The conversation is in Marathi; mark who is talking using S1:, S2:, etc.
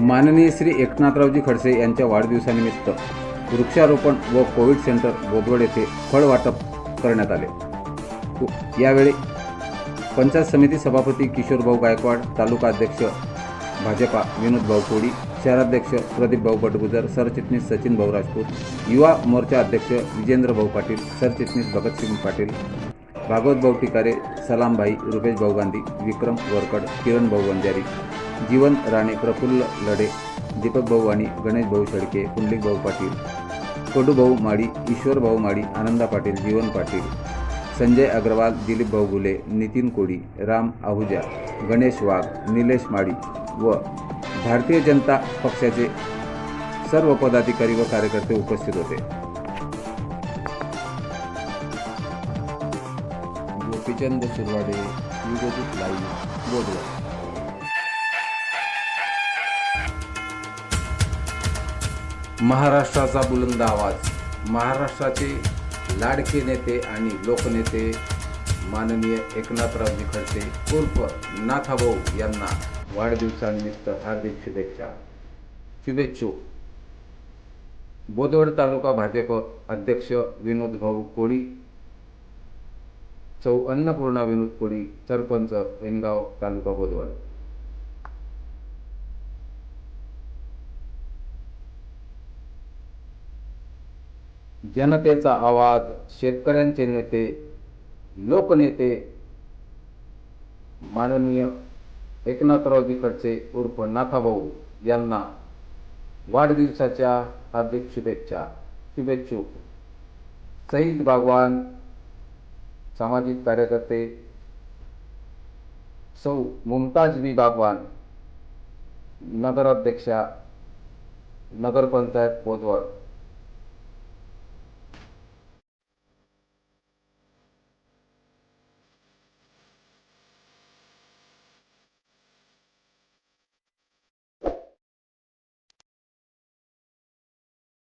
S1: माननीय श्री एकनाथरावजी खडसे यांच्या वाढदिवसानिमित्त वृक्षारोपण व कोविड सेंटर बोदवड येथे फळ वाटप करण्यात आले. यावेळी पंचायत समिती सभापती किशोरभाऊ गायकवाड तालुका अध्यक्ष भाजपा विनोदभाऊ कोडी शहराध्यक्ष प्रदीपभाऊ बटगुजर सरचिटणीस सचिन भाऊ राजपूत युवा मोर्चा अध्यक्ष विजेंद्रभाऊ पाटील सरचिटणीस भगतसिंग पाटील भागवतभाऊ टिकारे सलामभाई रुपेशभाऊ गांधी विक्रम वरकड किरणभाऊ वंजारी जीवन राणे प्रफुल्ल लढे दीपकभाऊ वाणी शेडके पुंडलिक भाऊ पाटील कडूभाऊ माडी ईश्वरभाऊ माडी आनंदा पाटील जीवन पाटील संजय अग्रवाल दिलीपभाऊ गुले नितीन कोडी राम आहुजा गणेश वाघ निलेश माडी व भारतीय जनता पक्षाचे सर्व पदाधिकारी व कार्यकर्ते उपस्थित होते. गोपीचंद सुरवाडे युगजित लाईव्ह बोधवड महाराष्ट्राचा बुलंद आवाज महाराष्ट्राचे लाडके नेते आणि लोकनेते माननीय एकनाथराव खडसे उर्फ नाथाभाऊ यांना वाढदिवसानिमित्त हार्दिक शुभेच्छा. शुभेच्छुक बोदवड तालुका भाजप अध्यक्ष विनोद भाऊ कोळी चौ अन्नपूर्णा विनोद कोळी सरपंच वेनगाव तालुका बोदवड. जनतेचा आवाज शेतकऱ्यांचे नेते लोकनेते माननीय एकनाथराव खडसे उर्फ नाथाभाऊ यांना वाढदिवसाच्या हार्दिक शुभेच्छा. शुभेच्छुक. सईद बागवान सामाजिक कार्यकर्ते सौ मुमताज बी बागवान नगराध्यक्षा नगरपंचायत पोदवड